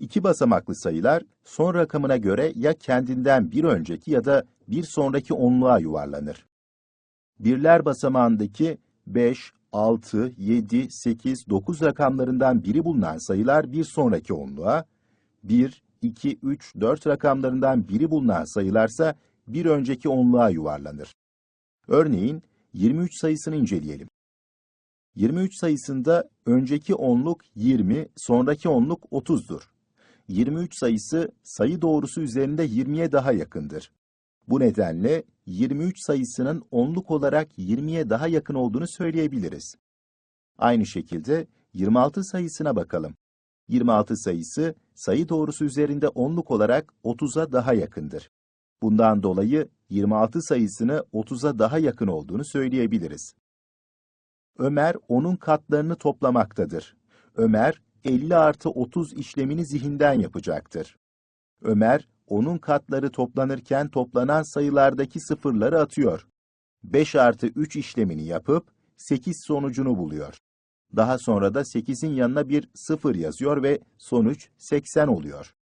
İki basamaklı sayılar son rakamına göre ya kendinden bir önceki ya da bir sonraki onluğa yuvarlanır. Birler basamağındaki 5, 6, 7, 8, 9 rakamlarından biri bulunan sayılar bir sonraki onluğa, 1, 2, 3, 4 rakamlarından biri bulunan sayılarsa bir önceki onluğa yuvarlanır. Örneğin 23 sayısını inceleyelim. 23 sayısında önceki onluk 20, sonraki onluk 30'dur. 23 sayısı sayı doğrusu üzerinde 20'ye daha yakındır. Bu nedenle 23 sayısının onluk olarak 20'ye daha yakın olduğunu söyleyebiliriz. Aynı şekilde 26 sayısına bakalım. 26 sayısı sayı doğrusu üzerinde onluk olarak 30'a daha yakındır. Bundan dolayı 26 sayısını 30'a daha yakın olduğunu söyleyebiliriz. Ömer onun katlarını toplamaktadır. Ömer 50 artı 30 işlemini zihinden yapacaktır. Ömer onun katları toplanırken toplanan sayılardaki sıfırları atıyor. 5 artı 3 işlemini yapıp 8 sonucunu buluyor. Daha sonra da 8'in yanına bir 0 yazıyor ve sonuç 80 oluyor.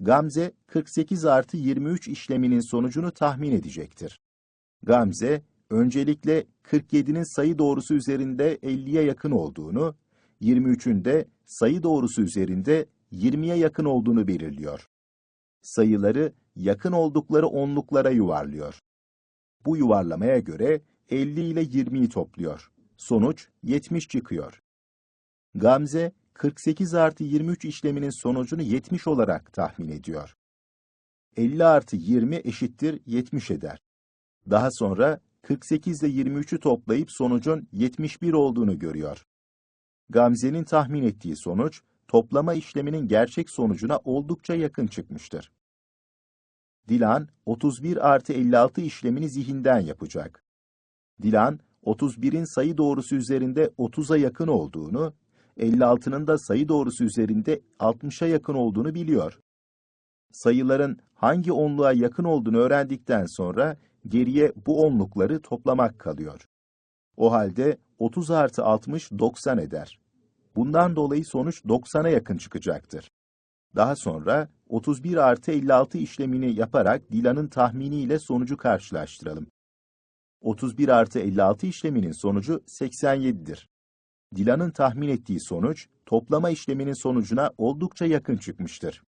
Gamze 48 artı 23 işleminin sonucunu tahmin edecektir. Gamze öncelikle 47'nin sayı doğrusu üzerinde 50'ye yakın olduğunu, 23'ün de sayı doğrusu üzerinde 20'ye yakın olduğunu belirliyor. Sayıları yakın oldukları onluklara yuvarlıyor. Bu yuvarlamaya göre 50 ile 20'yi topluyor. Sonuç 70 çıkıyor. Gamze 48 artı 23 işleminin sonucunu 70 olarak tahmin ediyor. 50 artı 20 eşittir 70 eder. Daha sonra 48 ile 23'ü toplayıp sonucun 71 olduğunu görüyor. Gamze'nin tahmin ettiği sonuç, toplama işleminin gerçek sonucuna oldukça yakın çıkmıştır. Dilan, 31 artı 56 işlemini zihinden yapacak. Dilan, 31'in sayı doğrusu üzerinde 30'a yakın olduğunu, 56'nın da sayı doğrusu üzerinde 60'a yakın olduğunu biliyor. Sayıların hangi onluğa yakın olduğunu öğrendikten sonra geriye bu onlukları toplamak kalıyor. O halde 30 artı 60 90 eder. Bundan dolayı sonuç 90'a yakın çıkacaktır. Daha sonra 31 artı 56 işlemini yaparak Dilan'ın tahminiyle sonucu karşılaştıralım. 31 artı 56 işleminin sonucu 87'dir. Dilan'ın tahmin ettiği sonuç, toplama işleminin sonucuna oldukça yakın çıkmıştır.